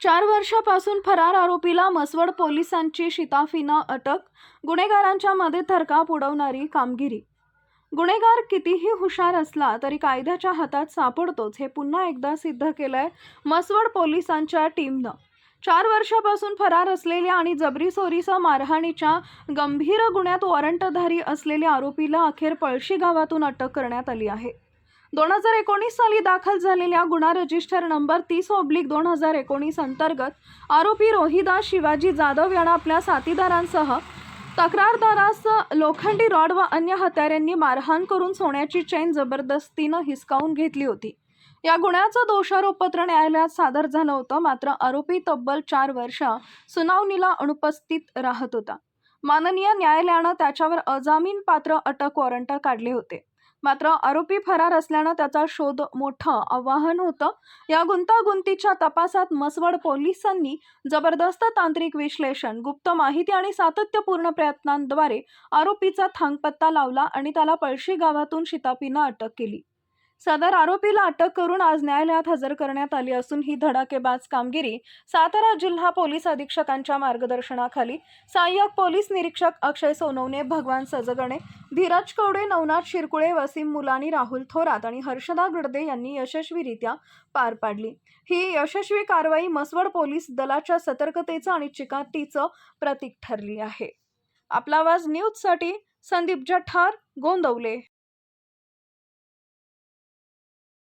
चार वर्षापासून फरार आरोपीला मसवड पोलिसांची शिताफीनं अटक गुन्हेगारांच्या मध्ये थरकाप उडवणारी कामगिरी. गुन्हेगार कितीही हुशार असला तरी कायद्याच्या हातात सापडतोच हे पुन्हा एकदा सिद्ध केलंय मसवड पोलिसांच्या टीमनं. चार वर्षापासून फरार असलेल्या आणि जबरी चोरीसह मारहाणीच्या गंभीर गुन्ह्यात वॉरंटधारी असलेल्या आरोपीला अखेर पळशी गावातून अटक करण्यात आली आहे. दोन हजार एकोणीस साली दाखल झालेल्या गुन्हा रजिस्टर नंबर तीस ऑब्लिक दोन हजार एकोणीस अंतर्गत आरोपी रोहिदास शिवाजी जाधव यांना आपल्या साथीदारांसह तक्रारदारास लोखंडी रॉड व अन्य हत्याऱ्यांनी मारहाण करून सोन्याची चेन जबरदस्तीनं हिसकावून घेतली होती. या गुन्ह्याचं दोषारोपपत्र न्यायालयात सादर झालं होतं. मात्र आरोपी तब्बल चार वर्ष सुनावणीला अनुपस्थित राहत होता. माननीय न्यायालयानं त्याच्यावर अजामीन पात्र अटक वॉरंट काढले होते. मात्र आरोपी फरार असल्यानं त्याचा शोध मोठं आव्हान होतं. या गुंतागुंतीच्या तपासात मसवड पोलिसांनी जबरदस्त तांत्रिक विश्लेषण गुप्त माहिती आणि सातत्यपूर्ण प्रयत्नांद्वारे आरोपीचा थांगपत्ता लावला आणि त्याला पळशी गावातून शितापीनं अटक केली. सदर आरोपीला अटक करून आज न्यायालयात हजर करण्यात आली असून ही धडाकेबाज कामगिरी सातारा जिल्हा पोलीस अधीक्षकांच्या मार्गदर्शनाखाली सहाय्यक पोलीस निरीक्षक अक्षय सोनवणे भगवान सजगणे धीरज कवडे नवनाथ शिरकुळे वसीम मुलानी राहुल थोरात आणि हर्षदा गडदे यांनी यशस्वीरित्या पार पाडली. ही यशस्वी कारवाई मसवड पोलीस दलाच्या सतर्कतेचं आणि चिकाटीचं प्रतीक ठरली आहे. आपला आवाज न्यूजसाठी संदीप जठार गोंदवले.